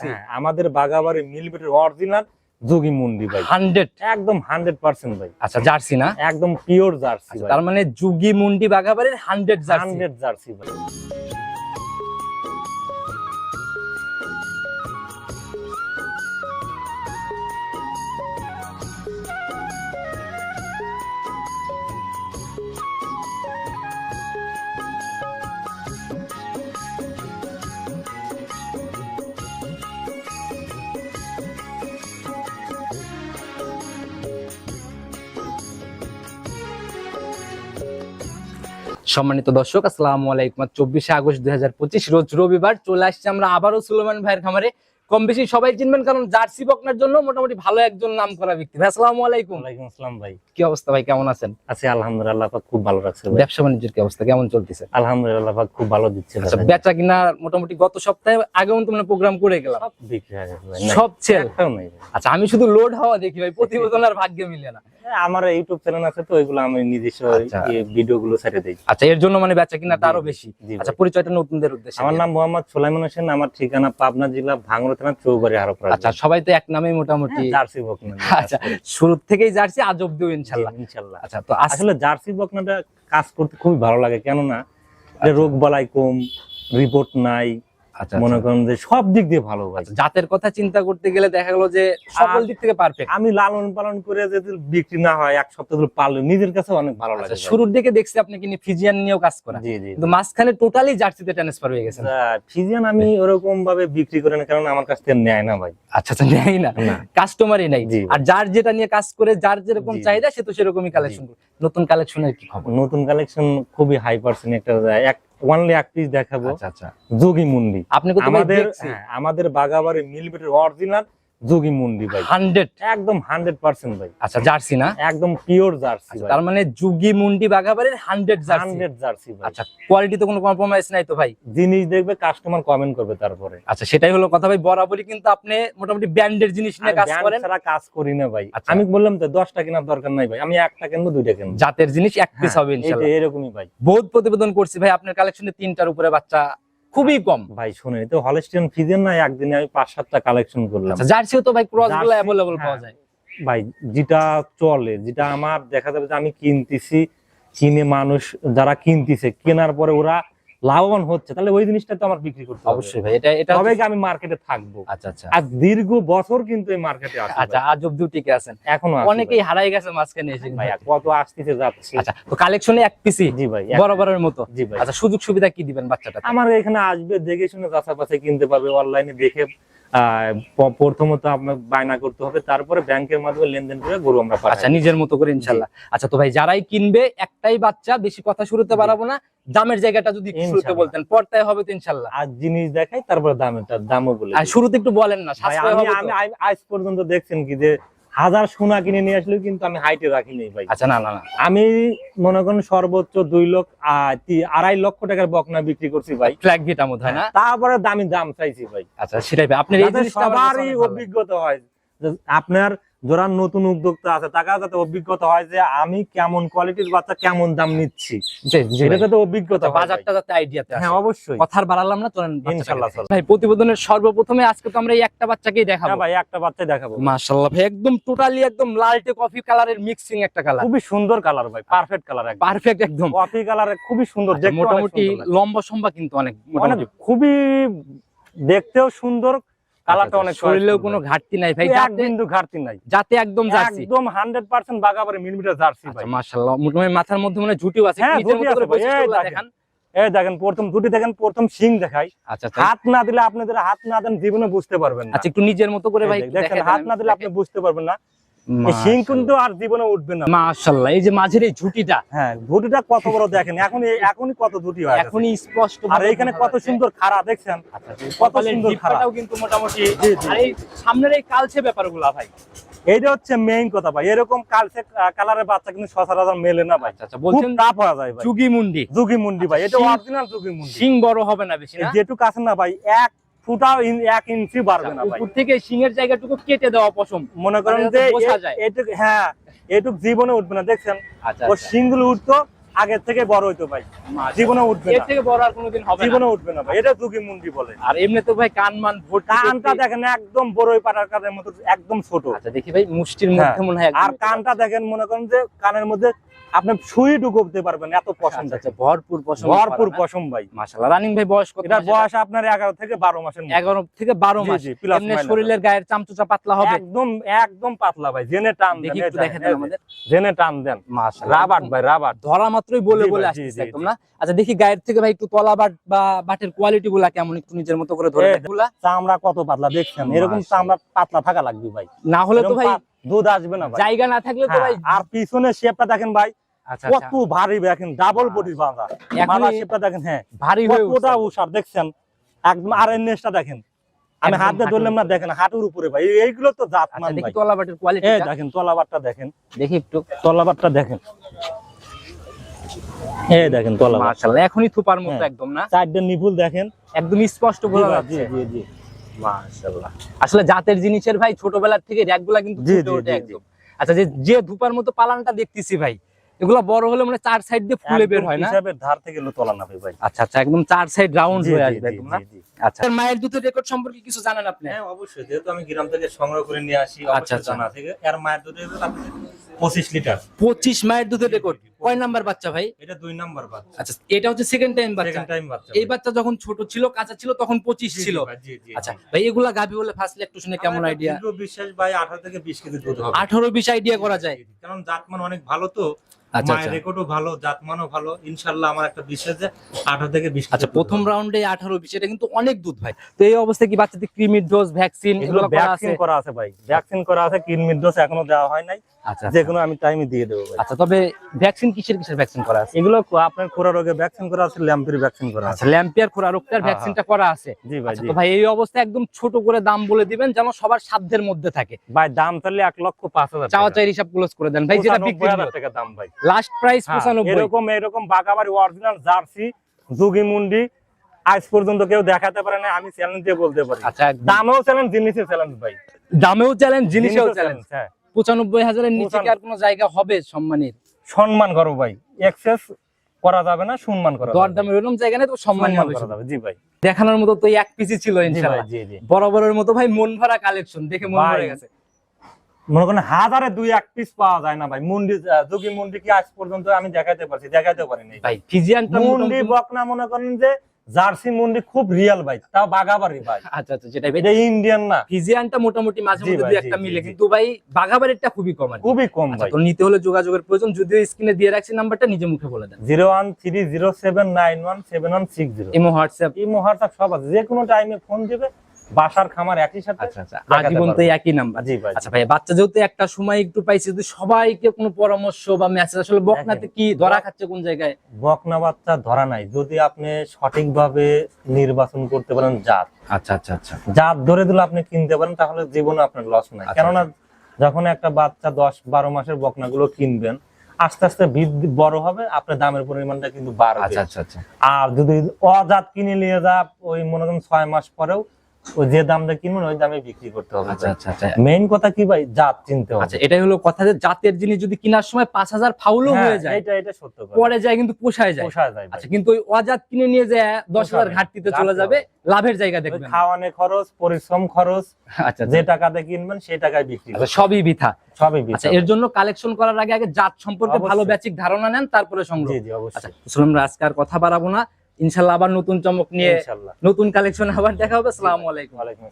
হ্যাঁ, আমাদের বাগাবাড়ি মিলবিটের অরিজিনাল যোগী মুন্ডি ভাই। হান্ড্রেড। একদম হান্ড্রেড পার্সেন্ট ভাই। আচ্ছা জার্সি না? একদম পিওর জার্সি আচ্ছা, তার মানে যুগি মুন্ডি বাগাবাড়ির হান্ড্রেড হান্ড্রেড জার্সি ভাই। সম্মানিত দর্শক আসসালামু আলাইকুম। চব্বিশে আগস্ট দু হাজার পঁচিশ রোজ রবিবার চলে আসছে আমরা আবারও সুলেমান ভাইয়ের খামারে। কম বেশি সবাই চিনবেন কারণ জার্সি বকনার জন্য মোটামুটি ভালো একজন নাম করা ব্যক্তি। ভাই আসসালামু আলাইকুম। ওয়ালাইকুম আসসালাম ভাই। কি অবস্থা ভাই কেমন আছেন? আছি আলহামদুলিল্লাহ পাক খুব ভালো রাখছে ভাই। ব্যবসা বাণিজ্যের কি অবস্থা কেমন চলতেছে? আলহামদুলিল্লাহ পাক খুব ভালো দিচ্ছে আচ্ছা বেচা কিনা মোটামুটি গত সপ্তাহে আগেও তো মানে প্রোগ্রাম করে গেলাম। সব বিক্রি হয়ে গেছে সব সেল একটাও নাই ভাই। আচ্ছা আমি শুধু লোড হওয়া দেখি ভাই প্রতিবেদন আর ভাগ্যে মিলে না। আমার ইউটিউব চ্যানেল আছে তো ওইগুলো আমি নিজস্ব আচ্ছা। ভিডিও গুলো ছেড়ে দিই। আচ্ছা এর জন্য মানে বেচা কিনাটা আরও জি, বেশি আচ্ছা পরিচয়টা নতুনদের উদ্দেশ্যে আমার নাম মোহাম্মদ সোলাইমান হোসেন আমার ঠিকানা পাবনা জেলা ভাঙড়া থানা চৌবাড়ি হারোপাড়া আচ্ছা সবাই তো এক নামে মোটামুটি জার্সি বকনা আচ্ছা শুরু থেকেই জার্সি আজ অব্দিও ইনশাল্লাহ। ইনশাল্লাহ। আচ্ছা তো আসলে জার্সি বকনাটা কাজ করতে খুবই ভালো লাগে কেননা রোগ বালাই কম রিপোর্ট নাই আচ্ছা মনে আচ্ছা। করেন যে সব দিক দিয়ে ভালো ভাই। আচ্ছা, জাতের কথা চিন্তা করতে গেলে দেখা গেল যে সকল দিক থেকে পারফেক্ট আমি লালন পালন করে যদি বিক্রি না হয় এক সপ্তাহ ধরে পারলে নিজের কাছে অনেক ভালো লাগে আচ্ছা শুরুর দিকে দেখছি আপনি কিন্তু ফিজিয়ান নিয়েও কাজ করা জি জি কিন্তু মাঝখানে টোটালি জার্সিতে ট্রান্সফার হয়ে গেছেন। ফিজিয়ান আমি ওরকম ভাবে বিক্রি করে না কারণ আমার কাছ থেকে নেয় না ভাই। আচ্ছা আচ্ছা নেই না। কাস্টমারই নাই। আর যার যেটা নিয়ে কাজ করে যার যেরকম। চাহিদা সে তো সেরকমই কালেকশন নতুন কালেকশনের কি খবর? নতুন কালেকশন খুবই হাই পার্সেন্ট একটা এক ওয়ানলি এক পিস দেখাবো। আচ্ছা আচ্ছা। যোগী মুন্ডি। আপনি আমাদের আমাদের হ্যাঁ, আমাদের বাগাবাড়ি মিলবিটের অরিজিনাল যোগী মুন্ডি ভাই। হান্ড্রেড। একদম হান্ড্রেড পার্সেন্ট ভাই। আচ্ছা জার্সি না? একদম পিওর জার্সি আচ্ছা, তার মানে যুগি মুন্ডি বাঘাবাড়ির হান্ড্রেড হান্ড্রেড জার্সি আচ্ছা কোয়ালিটি তো কোনো কম্প্রোমাইজ নাই তো ভাই? জিনিস দেখবে কাস্টমার কমেন্ট করবে তারপরে। আচ্ছা সেটাই হলো কথা ভাই বরাবরই কিন্তু আপনি মোটামুটি ব্র্যান্ডের জিনিস নিয়ে আমি কাজ করেন। কাজ করি না ভাই। আচ্ছা। আমি বললাম তো দশটা কেনার দরকার নাই ভাই। আমি একটা কিনবো দুইটা কিনবো। জাতের জিনিস এক পিস হ্যাঁ, হবে ইনশাআল্লাহ এরকমই ভাই। বহুত প্রতিবেদন করছি ভাই আপনার কালেকশনে তিনটার উপরে বাচ্চা খুবই কম। ভাই শুনে তো হলস্টিয়ান ফিজেন না একদিনে আমি পাঁচ সাতটা কালেকশন করলাম। আচ্ছা জার্সিও তো ভাই ক্রসগুলো অ্যাভেলেবল পাওয়া হ্যাঁ। যায়। ভাই যেটা চলে যেটা আমার দেখা যাবে যে আমি কিনতেছি কিনে মানুষ যারা কিনতেছে কেনার পরে ওরা লাভবান হচ্ছে তাহলে ওই জিনিসটা তো আমার বিক্রি করতে অবশ্যই ভাই এটা এটা তবে আমি মার্কেটে থাকব। আচ্ছা আচ্ছা। আর দীর্ঘ বছর কিন্তু এই মার্কেটে আছে আচ্ছা আজ অবধি টিকে আছেন। এখনও অনেকেই হারাই গেছে মাঝখানে এসে ভাই। কত আসতেছে যাচ্ছে। আচ্ছা তো কালেকশনে এক পিসি জি ভাই বরাবরের মতো। জি ভাই। আচ্ছা সুযোগ সুবিধা কি দিবেন বাচ্চাটা আমার এখানে আসবে দেখে শুনে যাচাই বাছাই কিনতে পারবে অনলাইনে দেখে প্রথমত আপনার বায়না করতে হবে তারপরে ব্যাংকের মাধ্যমে লেনদেন করে গরু আমরা আচ্ছা নিজের মতো করে ইনশাল্লাহ। আচ্ছা তো ভাই যারাই কিনবে একটাই বাচ্চা বেশি কথা শুরুতে। বাড়াবো না দামের জায়গাটা যদি শুরুতে বলতেন পর্দায় হবে তো ইনশাল্লাহ। আর জিনিস দেখাই তারপরে দামের দামও বলে শুরুতে একটু বলেন না আমি আজ পর্যন্ত দেখছেন কি যে হাজার সোনা কিনে নিয়ে আসলেও কিন্তু আমি হাইটে রাখিনি ভাই। আচ্ছা না না না। আমি মনে করেন সর্বোচ্চ দুই লক্ষ আড়াই লক্ষ টাকার বকনা বিক্রি করছি ভাই। ফ্ল্যাগ ভিটা মধ্যে হয় না? তারপরে দামি দাম চাইছি ভাই। আচ্ছা সেটাই আপনার সবারই। অভিজ্ঞতা হয় আপনার যারা নতুন উদ্যোক্তা আছে তাকে যাতে অভিজ্ঞতা হয় যে আমি কেমন কোয়ালিটির বাচ্চা কেমন দাম নিচ্ছি। ভাই। যাতে অভিজ্ঞতা বাজারটা যাতে আইডিয়াতে হ্যাঁ অবশ্যই। কথার বাড়ালাম না বাচ্চাটাকে ইনশাল্লাহ, ভাই প্রতিবেদনের সর্বপ্রথমে আজকে তো আমরা এই একটা বাচ্চাকেই দেখাবো। হ্যাঁ ভাই একটা বাচ্চা দেখাবো। মাশাআল্লাহ ভাই একদম টোটালি একদম লালটে কফি কালারের মিক্সিং একটা কালার খুবই সুন্দর কালার ভাই পারফেক্ট কালার একদম। পারফেক্ট একদম। কফি কালার খুবই সুন্দর আচ্ছা, মোটামুটি লম্বা সম্বা কিন্তু অনেক অনেক মোটামুটি। খুবই দেখতেও সুন্দর কালারটা আচ্ছা, অনেক শরীরেও কোনো ঘাটতি নাই ভাই এক বিন্দু ঘাটতি নাই। যাতে একদম জার্সি। একদম হান্ড্রেড পার্সেন্ট বাগাবারে মিলিমিটার জার্সি ভাই। আচ্ছা মাশাআল্লাহ। মোটামুটি মাথার মধ্যে মানে ঝুটিও আছে দেখেন। এই দেখেন প্রথম দুটি দেখেন প্রথম সিং দেখাই। আচ্ছা আচ্ছা হাত না দিলে আপনাদের হাত না দেন জীবনে বুঝতে পারবেন না। আচ্ছা একটু নিজের মতো করে ভাই দেখেন হাত না দিলে আপনি বুঝতে পারবেন না। এই কিন্তু আর জীবনে উঠবে না। মাশাআল্লাহ এই যে মাঝের এই ঝুটিটা। হ্যাঁ ঝুটিটা কত বড় দেখেন এখন এখনই কত ঝুটি হয় এখনই স্পষ্ট আর এইখানে কত সুন্দর খাড়া দেখছেন? কত সুন্দর খাড়া। কিন্তু মোটামুটি জি, জি। আর এই সামনের এই কালচে ব্যাপারগুলা ভাই? এইটা হচ্ছে মেইন কথা ভাই। এরকম কালচে কালারের বাচ্চা কিন্তু সচরাচর মেলে না ভাই। আচ্ছা আচ্ছা বলছেন হয়ে যায় ভাই। মুন্ডি ভাই। এটা অরিজিনাল যুগি মুন্ডি সিং বড় হবে না বেশি না? যেটুকু আছে না ভাই এক ফুটাও এক ইঞ্চি বাড়বে না ভাই। উপর থেকে সিংহের জায়গাটুকু কেটে দেওয়া পশম। মনে করেন মানে যে হ্যাঁ এটুক জীবনে উঠবে না দেখছেন? আচ্ছা ও সিংগুলো উঠতো আগের থেকে বড় হইতো ভাই। জীবনে উঠবে এর না। থেকে বড় আর কোনোদিন হবে জীবনে উঠবে না ভাই। এটা দুগি মুন্ডি বলে। আর এমনি তো ভাই কান মান ভর্তি কানটা দেখেন একদম বড়ই পাটার কানের মতো একদম ছোট। আচ্ছা দেখি ভাই মুষ্টির হ্যাঁ। মধ্যে মনে হয় আর কানটা দেখেন মনে করেন যে কানের মধ্যে আপনি সুই ঢুকতে পারবেন এত পছন্দ আচ্ছা আচ্ছা ভরপুর পশম ভরপুর পশম ভাই। মাশাআল্লাহ। রানিং ভাই বয়স কত মাসের? বয়স আপনার এগারো থেকে বারো মাসের মধ্যে। 11 থেকে 12 জি, মাস। এমনি শরীরের গায়ের চামচুচা পাতলা হবে। একদম একদম পাতলা ভাই জেনে টান দেন দেখি একটু দেখেন, আমাদের। জেনে টান দেন। মাশাআল্লাহ। রাবার্ট ভাই রাবার্ট ধরা মাত্রই বলে বলে জি, একদম না? আচ্ছা দেখি গায়ের থেকে ভাই একটু তলা বাট বা বাটের কোয়ালিটি গুলা কেমন একটু নিজের মতো করে ধরে চামড়া কত পাতলা দেখছেন? এরকম চামড়া পাতলা থাকা লাগবে ভাই। না হলে তো ভাই দুধ আসবে না জায়গা না থাকলে তো হ্যাঁ, ভাই আর পিছনে শেপটা দেখেন ভাই আচ্ছা কত আচ্ছা ভারী দেখেন ডাবল বডির বাঁধা। মালা শেপটা দেখেন হ্যাঁ। ভারী হয়ে উঠছে। উষার দেখছেন? একদম আর এর নেসটা দেখেন। আমি হাত দিয়ে ধরলাম না দেখেন হাঁটুর উপরে ভাই। এই- এইগুলো তো জাত আচ্ছা মান দেখি ভাই। তলা বাটের কোয়ালিটি দেখেন তলাবারটা দেখেন। দেখি একটু। তলাবারটা দেখেন। এই দেখেন তলাবার মাশাআল্লাহ এখনই থুপার মতো হ্যাঁ। একদম না? চারটে নিপুল দেখেন। একদম স্পষ্ট বোঝা যাচ্ছে জি জি জি। মাশাআল্লাহ। আসলে জাতের জিনিসের ভাই ছোটবেলার থেকে র্যাকগুলা কিন্তু ফুটে ওঠে একদম। আচ্ছা যে যে ধুপার মতো পালানটা দেখতেছি ভাই এগুলা বড় হলে মানে চার সাইড দিয়ে ফুলে বের হয় না? হিসাবের ধার থেকে লো তোলা না ভাই আচ্ছা আচ্ছা একদম চার সাইড রাউন্ড হয়ে আসবে একদম না। আচ্ছা। মায়ের দুধের রেকর্ড সম্পর্কে কিছু জানেন আপনি? হ্যাঁ অবশ্যই যেহেতু আমি গ্রাম থেকে সংগ্রহ করে নিয়ে আসি আচ্ছা। জানা থেকে এর মায়ের দুধের পঁচিশ লিটার। পঁচিশ মায়ের দুধের রেকর্ড কয় নাম্বার বাচ্চা ভাই? এটা দুই নাম্বার বাচ্চা। আচ্ছা এটা হচ্ছে সেকেন্ড টাইম বাচ্চা। সেকেন্ড টাইম বাচ্চা এই বাচ্চা যখন ছোট ছিল কাঁচা ছিল তখন পঁচিশ ছিল। আচ্ছা ভাই এগুলা গাভি বলে ফার্স্ট একটু শুনে কেমন আইডিয়া বিশ্বাস ভাই আঠারো থেকে বিশ কেজি দুধ হবে। আঠারো বিশ আইডিয়া করা যায়। কারণ জাতমান অনেক ভালো তো। আচ্ছা মায়ের আচ্ছা। রেকর্ডও ভালো জাতমানও ভালো। ইনশাল্লাহ আমার একটা বিশ্বাস যে আঠারো থেকে বিশ আচ্ছা প্রথম রাউন্ডে আঠারো বিশ এটা কিন্তু অনেক দুধ ভাই। তো এই অবস্থায় কি বাচ্চাদের ক্রিমির ডোজ ভ্যাকসিন এগুলো ভ্যাকসিন করা আছে? ভাই। ভ্যাকসিন করা আছে কিডনির ডোজ এখনও দেওয়া হয় নাই। আচ্ছা যে কোনো আমি টাইমে দিয়ে দেবো আচ্ছা তবে ভ্যাকসিন কিসের কিসের ভ্যাকসিন করা আছে? এগুলো আপনার খোরা রোগে ভ্যাকসিন করা আছে ল্যাম্পির ভ্যাকসিন করা আছে। আচ্ছা ল্যাম্পিয়ার খোরা রোগটার হ্যাঁ, ভ্যাকসিনটা করা আছে। জি ভাই আচ্ছা তো ভাই এই অবস্থায় একদম ছোট করে দাম বলে দিবেন যেন সবার সাধ্যের মধ্যে থাকে। ভাই দাম তাহলে এক লক্ষ পাঁচ হাজার চাওয়া চাই হিসাব ক্লোজ করে দেন। ভাই যেটা বিক্রি টাকা দাম ভাই। লাস্ট প্রাইস হ্যাঁ, পঁচানব্বই। এরকম এরকম বাগাবাড়ি অরিজিনাল জার্সি যুগি মুন্ডি আজ পর্যন্ত কেউ দেখাতে পারে না আমি চ্যালেঞ্জ দিয়ে বলতে পারি। আচ্ছা। দামেও চ্যালেঞ্জ জিনিসেও চ্যালেঞ্জ ভাই। দামেও চ্যালেঞ্জ জিনিসেও চ্যালেঞ্জ হ্যাঁ। পঁচানব্বই হাজারের নিচে কি আর কোনো জায়গা হবে সম্মানের? সম্মান করো ভাই। এক্সেস করা যাবে না সম্মান করা ওরকম জায়গা নেই তো সম্মান করা যাবে জি ভাই। দেখানোর মতো তো এক পিসি ছিল ইনশাআল্লাহ জি জি। বরাবরের মতো ভাই মন ভরা কালেকশন দেখে মন ভরে গেছে। মনে করেন হাজারে দুই এক পিস পাওয়া যায় না ভাই। মুন্ডি যুগি মুন্ডি কি আজ পর্যন্ত আমি দেখাতে পারছি দেখাতে পারিনি। ভাই ফিজিয়ানটা মুন্ডি বকনা মনে করেন যে জার্সি মন্ডি খুব রিয়াল ভাই তাও বাগাবাড়ি ভাই। আচ্ছা আচ্ছা যেটা এটা ইন্ডিয়ান না। ফিজিয়ানটা মোটামুটি মাঝে মধ্যে দুই একটা মিলে কিন্তু ভাই বাঘাবাড়িরটা খুবই কম আর খুবই কম আচ্ছা ভাই। তো নিতে হলে যোগাযোগের প্রয়োজন যদিও স্ক্রিনে দিয়ে রাখছি নাম্বারটা নিজে মুখে বলে দেন। Zero one three zero seven nine one seven one six zero imo WhatsApp. এই মহার্তাপ সব আছে যে কোনো টাইমে ফোন দিবে বাসার খামার একই সাথে আচ্ছা আচ্ছা। আজীবন তো একই নাম্বার জি ভাই। আচ্ছা ভাই বাচ্চা যেহেতু একটা সময় একটু পাইছে যদি সবাইকে কোনো পরামর্শ বা মেসেজ আসলে বকনাতে কি ধরা খাচ্ছে কোন জায়গায়? বকনা বাচ্চা ধরা নাই। যদি আপনি সঠিকভাবে নির্বাচন করতে পারেন জাত। আচ্ছা আচ্ছা আচ্ছা। জাত ধরে দিলে আপনি কিনতে পারেন তাহলে জীবনে আপনার লস নাই। আচ্ছা, কেননা যখন একটা বাচ্চা দশ বারো মাসের বকনাগুলো কিনবেন আস্তে আস্তে বৃদ্ধি বড় হবে আপনার দামের পরিমাণটা কিন্তু বাড়বে। আচ্ছা আচ্ছা আচ্ছা। আর যদি অজাত কিনে নিয়ে যা ওই মনে করেন ছয় মাস পরেও ওই যে দাম দিয়ে কিনবেন ওই দামে বিক্রি করতে হবে আচ্ছা আচ্ছা আচ্ছা। মেইন কথা কি ভাই? জাত চিনতে হবে। আচ্ছা এটাই হলো কথা যে জাতের জিনিস যদি কেনার সময় পাঁচ হাজার ফাউলও হ্যাঁ, হয়ে যায় এটা এটা সত্য পরে যায় কিন্তু পোষায় যায়। পোষা যায় আচ্ছা কিন্তু ওই অজাত কিনে নিয়ে যায় দশ হাজার পোষাবে। ঘাটতিতে চলে যাবে লাভের জায়গা দেখবেন। খাওয়ানো খরচ পরিশ্রম খরচ আচ্ছা যে টাকাতে কিনবেন সেই টাকায় বিক্রি আচ্ছা সবই বিথা। সবই আচ্ছা এর জন্য কালেকশন করার আগে আগে জাত সম্পর্কে ভালো বেচিক ধারণা নেন তারপরে সংগ্রহ। জি জি আচ্ছা অবশ্যই আমরা আজকে আর কথা বাড়াবো না। ইনশাল্লাহ আবার নতুন চমক নিয়ে ইনশাআল্লাহ নতুন কালেকশন আবার দেখা হবে। আসসালামু আলাইকুম।